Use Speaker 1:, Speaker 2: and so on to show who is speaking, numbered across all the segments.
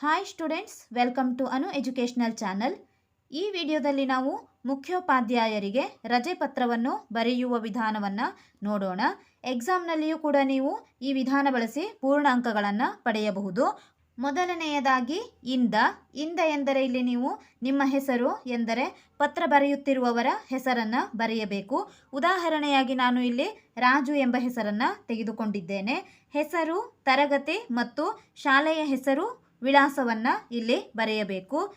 Speaker 1: Hi students welcome to Anu educational channel ಈ ವಿಡಿಯೋದಲ್ಲಿ ನಾವು ಮುಖ್ಯೋಪಾಧ್ಯಾಯರಿಗೆ ರಜೆ ಪತ್ರವನ್ನು ಬರೆಯುವ ವಿಧಾನವನ್ನು ನೋಡೋಣ. ಎಕ್ಸಾಮ್ನಲ್ಲಿಯೂ ಕೂಡ ನೀವು ಈ ವಿಧಾನ ಬಳಸಿ ಪೂರ್ಣ ಅಂಕಗಳನ್ನು ಪಡೆಯಬಹುದು. ಮೊದಲನೆಯದಾಗಿ ಇಂದ. ಇಂದ ಎಂದರೆ ಇಲ್ಲಿ ನೀವು ನಿಮ್ಮ ಹೆಸರು ಎಂದರೆ ಪತ್ರ ಬರೆಯುತ್ತಿರುವವರ ಹೆಸರನ್ನು ಬರೆಯಬೇಕು. ಉದಾಹರಣೆಯಾಗಿ ನಾನು ಇಲ್ಲಿ ರಾಜು ಎಂಬ ಹೆಸರನ್ನು ತೆಗೆದುಕೊಂಡಿದ್ದೇನೆ. ಹೆಸರು, ತರಗತಿ ಮತ್ತು ಶಾಲೆಯ ಹೆಸರು ವಿಳಾಸವನ್ನು ಇಲ್ಲಿ ಬರೆಯಬೇಕು.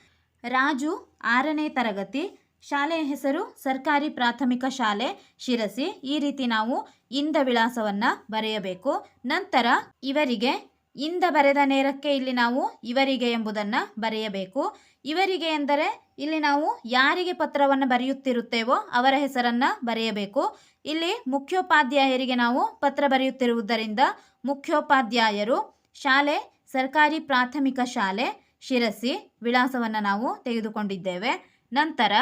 Speaker 1: ರಾಜು ಆರನೇ ತರಗತಿ. ಶಾಲೆಯ ಹೆಸರು ಸರ್ಕಾರಿ ಪ್ರಾಥಮಿಕ ಶಾಲೆ ಶಿರಸಿ. ಈ ರೀತಿ ನಾವು ಇಂದ ವಿಳಾಸವನ್ನು ಬರೆಯಬೇಕು. ನಂತರ ಇವರಿಗೆ, ಇಂದ ಬರೆದ ನೇರಕ್ಕೆ ಇಲ್ಲಿ ನಾವು ಇವರಿಗೆ ಎಂಬುದನ್ನು ಬರೆಯಬೇಕು. ಇವರಿಗೆ ಎಂದರೆ ಇಲ್ಲಿ ನಾವು ಯಾರಿಗೆ ಪತ್ರವನ್ನು ಬರೆಯುತ್ತಿರುತ್ತೇವೋ ಅವರ ಹೆಸರನ್ನು ಬರೆಯಬೇಕು. ಇಲ್ಲಿ ಮುಖ್ಯೋಪಾಧ್ಯಾಯರಿಗೆ ನಾವು ಪತ್ರ ಬರೆಯುತ್ತಿರುವುದರಿಂದ ಮುಖ್ಯೋಪಾಧ್ಯಾಯರು ಶಾಲೆ ಸರ್ಕಾರಿ ಪ್ರಾಥಮಿಕ ಶಾಲೆ ಶಿರಸಿ ವಿಳಾಸವನ್ನು ನಾವು ತೆಗೆದುಕೊಂಡಿದ್ದೇವೆ. ನಂತರ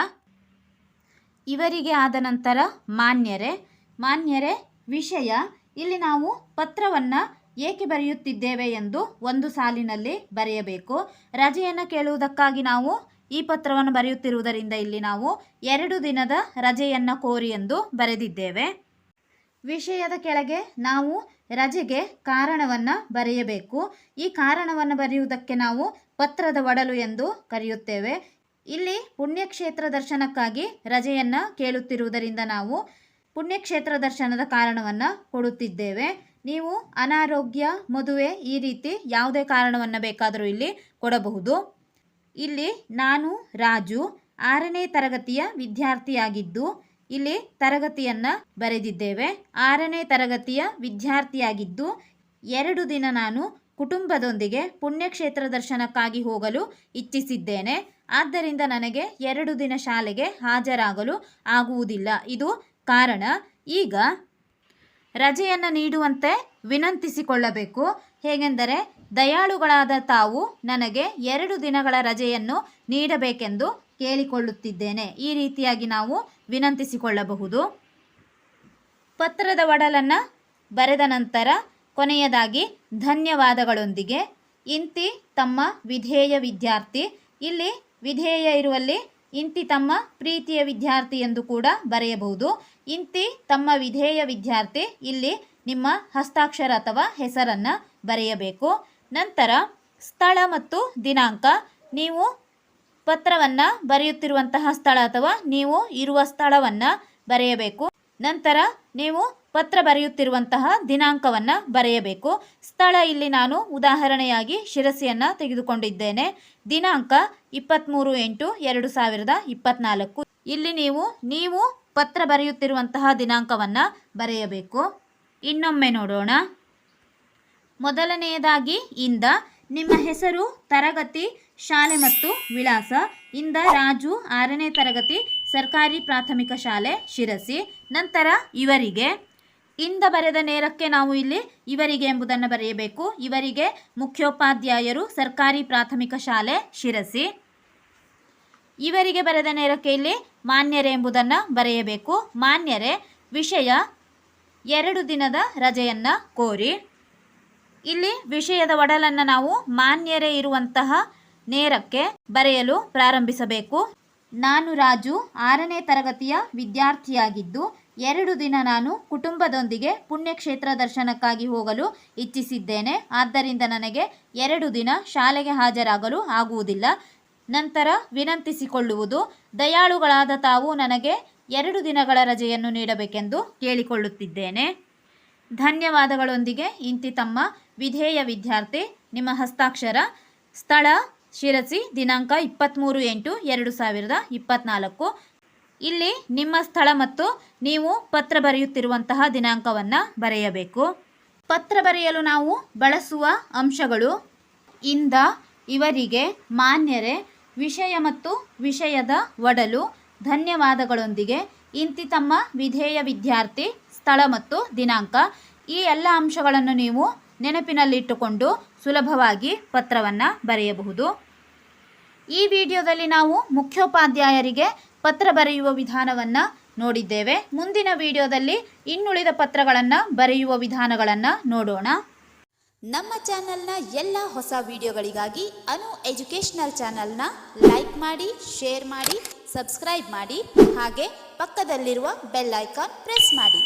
Speaker 1: ಇವರಿಗೆ ಆದ ನಂತರ ಮಾನ್ಯರೇ ಮಾನ್ಯರೇ, ವಿಷಯ, ಇಲ್ಲಿ ನಾವು ಪತ್ರವನ್ನು ಏಕೆ ಬರೆಯುತ್ತಿದ್ದೇವೆ ಎಂದು ಒಂದು ಸಾಲಿನಲ್ಲಿ ಬರೆಯಬೇಕು. ರಜೆಯನ್ನು ಕೇಳುವುದಕ್ಕಾಗಿ ನಾವು ಈ ಪತ್ರವನ್ನು ಬರೆಯುತ್ತಿರುವುದರಿಂದ ಇಲ್ಲಿ ನಾವು ಎರಡು ದಿನದ ರಜೆಯನ್ನು ಕೋರಿ ಎಂದು ಬರೆದಿದ್ದೇವೆ. ವಿಷಯದ ಕೆಳಗೆ ನಾವು ರಜೆಗೆ ಕಾರಣವನ್ನು ಬರೆಯಬೇಕು. ಈ ಕಾರಣವನ್ನು ಬರೆಯುವುದಕ್ಕೆ ನಾವು ಪತ್ರದ ಒಡಲು ಎಂದು ಕರೆಯುತ್ತೇವೆ. ಇಲ್ಲಿ ಪುಣ್ಯಕ್ಷೇತ್ರ ದರ್ಶನಕ್ಕಾಗಿ ರಜೆಯನ್ನು ಕೇಳುತ್ತಿರುವುದರಿಂದ ನಾವು ಪುಣ್ಯಕ್ಷೇತ್ರ ದರ್ಶನದ ಕಾರಣವನ್ನು ಕೊಡುತ್ತಿದ್ದೇವೆ. ನೀವು ಅನಾರೋಗ್ಯ, ಮದುವೆ ಈ ರೀತಿ ಯಾವುದೇ ಕಾರಣವನ್ನು ಬೇಕಾದರೂ ಇಲ್ಲಿ ಕೊಡಬಹುದು. ಇಲ್ಲಿ ನಾನು, ರಾಜು, ಆರನೇ ತರಗತಿಯ ವಿದ್ಯಾರ್ಥಿಯಾಗಿದ್ದು ಇಲ್ಲಿ ತರಗತಿಯನ್ನ ಬರೆದಿದ್ದೇವೆ. ಆರನೇ ತರಗತಿಯ ವಿದ್ಯಾರ್ಥಿಯಾಗಿದ್ದು ಎರಡು ದಿನ ನಾನು ಕುಟುಂಬದೊಂದಿಗೆ ಪುಣ್ಯಕ್ಷೇತ್ರ ದರ್ಶನಕ್ಕಾಗಿ ಹೋಗಲು ಇಚ್ಛಿಸಿದ್ದೇನೆ. ಆದ್ದರಿಂದ ನನಗೆ ಎರಡು ದಿನ ಶಾಲೆಗೆ ಹಾಜರಾಗಲು ಆಗುವುದಿಲ್ಲ. ಇದು ಕಾರಣ. ಈಗ ರಜೆಯನ್ನು ನೀಡುವಂತೆ ವಿನಂತಿಸಿಕೊಳ್ಳಬೇಕು. ಹೇಗೆಂದರೆ ದಯಾಳುಗಳಾದ ತಾವು ನನಗೆ ಎರಡು ದಿನಗಳ ರಜೆಯನ್ನು ನೀಡಬೇಕೆಂದು ಕೇಳಿಕೊಳ್ಳುತ್ತಿದ್ದೇನೆ. ಈ ರೀತಿಯಾಗಿ ನಾವು ವಿನಂತಿಸಿಕೊಳ್ಳಬಹುದು. ಪತ್ರದ ಒಡಲನ್ನು ಬರೆದ ನಂತರ ಕೊನೆಯದಾಗಿ ಧನ್ಯವಾದಗಳೊಂದಿಗೆ, ಇಂತಿ ತಮ್ಮ ವಿಧೇಯ ವಿದ್ಯಾರ್ಥಿ. ಇಲ್ಲಿ ವಿಧೇಯ ಇರುವಲ್ಲಿ ಇಂತಿ ತಮ್ಮ ಪ್ರೀತಿಯ ವಿದ್ಯಾರ್ಥಿ ಎಂದು ಕೂಡ ಬರೆಯಬಹುದು. ಇಂತಿ ತಮ್ಮ ವಿಧೇಯ ವಿದ್ಯಾರ್ಥಿ. ಇಲ್ಲಿ ನಿಮ್ಮ ಹಸ್ತಾಕ್ಷರ ಅಥವಾ ಹೆಸರನ್ನು ಬರೆಯಬೇಕು. ನಂತರ ಸ್ಥಳ ಮತ್ತು ದಿನಾಂಕ. ನೀವು ಪತ್ರವನ್ನು ಬರೆಯುತ್ತಿರುವಂತಹ ಸ್ಥಳ ಅಥವಾ ನೀವು ಇರುವ ಸ್ಥಳವನ್ನು ಬರೆಯಬೇಕು. ನಂತರ ನೀವು ಪತ್ರ ಬರೆಯುತ್ತಿರುವಂತಹ ದಿನಾಂಕವನ್ನು ಬರೆಯಬೇಕು. ಸ್ಥಳ ಇಲ್ಲಿ ನಾನು ಉದಾಹರಣೆಯಾಗಿ ಶಿರಸಿಯನ್ನು ತೆಗೆದುಕೊಂಡಿದ್ದೇನೆ. ದಿನಾಂಕ ಇಪ್ಪತ್ತ್ಮೂರು ಎಂಟು ಎರಡು ಸಾವಿರದ ಇಪ್ಪತ್ತ್ನಾಲ್ಕು ಇಲ್ಲಿ ನೀವು ನೀವು ಪತ್ರ ಬರೆಯುತ್ತಿರುವಂತಹ ದಿನಾಂಕವನ್ನು ಬರೆಯಬೇಕು. ಇನ್ನೊಮ್ಮೆ ನೋಡೋಣ. ಮೊದಲನೆಯದಾಗಿ, ಇಂದ ನಿಮ್ಮ ಹೆಸರು, ತರಗತಿ ಶಾಲೆ ಮತ್ತು ವಿಳಾಸ. ಇಂದ ರಾಜು ಆರನೇ ತರಗತಿ ಸರ್ಕಾರಿ ಪ್ರಾಥಮಿಕ ಶಾಲೆ ಶಿರಸಿ. ನಂತರ ಇವರಿಗೆ. ಇಂದ ಬರೆದ ನೇರಕ್ಕೆ ನಾವು ಇಲ್ಲಿ ಇವರಿಗೆ ಎಂಬುದನ್ನು ಬರೆಯಬೇಕು. ಇವರಿಗೆ ಮುಖ್ಯೋಪಾಧ್ಯಾಯರು ಸರ್ಕಾರಿ ಪ್ರಾಥಮಿಕ ಶಾಲೆ ಶಿರಸಿ. ಇವರಿಗೆ ಬರೆದ ನೇರಕ್ಕೆ ಇಲ್ಲಿ ಮಾನ್ಯರೆ ಎಂಬುದನ್ನು ಬರೆಯಬೇಕು. ಮಾನ್ಯರೆ ವಿಷಯ ಎರಡು ದಿನದ ರಜೆಯನ್ನು ಕೋರಿ. ಇಲ್ಲಿ ವಿಷಯದ ಒಡಲನ್ನು ನಾವು ಮಾನ್ಯರೇ ಇರುವಂತಹ ನೇರಕ್ಕೆ ಬರೆಯಲು ಪ್ರಾರಂಭಿಸಬೇಕು. ನಾನು ರಾಜು ಆರನೇ ತರಗತಿಯ ವಿದ್ಯಾರ್ಥಿಯಾಗಿದ್ದು, ಎರಡು ದಿನ ನಾನು ಕುಟುಂಬದೊಂದಿಗೆ ಪುಣ್ಯಕ್ಷೇತ್ರ ದರ್ಶನಕ್ಕಾಗಿ ಹೋಗಲು ಇಚ್ಛಿಸಿದ್ದೇನೆ. ಆದ್ದರಿಂದ ನನಗೆ ಎರಡು ದಿನ ಶಾಲೆಗೆ ಹಾಜರಾಗಲು ಆಗುವುದಿಲ್ಲ. ನಂತರ ವಿನಂತಿಸಿಕೊಳ್ಳುವುದು, ದಯಾಳುಗಳಾದ ತಾವು ನನಗೆ ಎರಡು ದಿನಗಳ ರಜೆಯನ್ನು ನೀಡಬೇಕೆಂದು ಕೇಳಿಕೊಳ್ಳುತ್ತಿದ್ದೇನೆ. ಧನ್ಯವಾದಗಳೊಂದಿಗೆ ಇಂತಿ ತಮ್ಮ ವಿಧೇಯ ವಿದ್ಯಾರ್ಥಿ, ನಿಮ್ಮ ಹಸ್ತಾಕ್ಷರ, ಸ್ಥಳ ಶಿರಸಿ ದಿನಾಂಕ ಇಪ್ಪತ್ತ್ಮೂರು ಎಂಟು ಎರಡು ಸಾವಿರದ ಇಪ್ಪತ್ತ್ನಾಲ್ಕು ಇಲ್ಲಿ ನಿಮ್ಮ ಸ್ಥಳ ಮತ್ತು ನೀವು ಪತ್ರ ಬರೆಯುತ್ತಿರುವಂತಹ ದಿನಾಂಕವನ್ನು ಬರೆಯಬೇಕು. ಪತ್ರ ಬರೆಯಲು ನಾವು ಬಳಸುವ ಅಂಶಗಳು ಇಂದ, ಇವರಿಗೆ, ಮಾನ್ಯರೆ, ವಿಷಯ ಮತ್ತು ವಿಷಯದ ಒಡಲು, ಧನ್ಯವಾದಗಳೊಂದಿಗೆ, ಇಂತಿ ತಮ್ಮ ವಿಧೇಯ ವಿದ್ಯಾರ್ಥಿ, ಸ್ಥಳ ಮತ್ತು ದಿನಾಂಕ. ಈ ಎಲ್ಲ ಅಂಶಗಳನ್ನು ನೀವು ನೆನಪಿನಲ್ಲಿಟ್ಟುಕೊಂಡು ಸುಲಭವಾಗಿ ಪತ್ರವನ್ನು ಬರೆಯಬಹುದು. ಈ ವಿಡಿಯೋದಲ್ಲಿ ನಾವು ಮುಖ್ಯೋಪಾಧ್ಯಾಯರಿಗೆ ಪತ್ರ ಬರೆಯುವ ವಿಧಾನವನ್ನು ನೋಡಿದ್ದೇವೆ. ಮುಂದಿನ ವಿಡಿಯೋದಲ್ಲಿ ಇನ್ನುಳಿದ ಪತ್ರಗಳನ್ನು ಬರೆಯುವ ವಿಧಾನಗಳನ್ನು ನೋಡೋಣ.
Speaker 2: ನಮ್ಮ ಚಾನೆಲ್ನ ಎಲ್ಲ ಹೊಸ ವಿಡಿಯೋಗಳಿಗಾಗಿ ಅನು ಎಜುಕೇಷನಲ್ ಚಾನೆಲ್ನ ಲೈಕ್ ಮಾಡಿ, ಶೇರ್ ಮಾಡಿ, ಸಬ್ಸ್ಕ್ರೈಬ್ ಮಾಡಿ, ಹಾಗೆ ಪಕ್ಕದಲ್ಲಿರುವ ಬೆಲ್ ಐಕಾನ್ ಪ್ರೆಸ್ ಮಾಡಿ.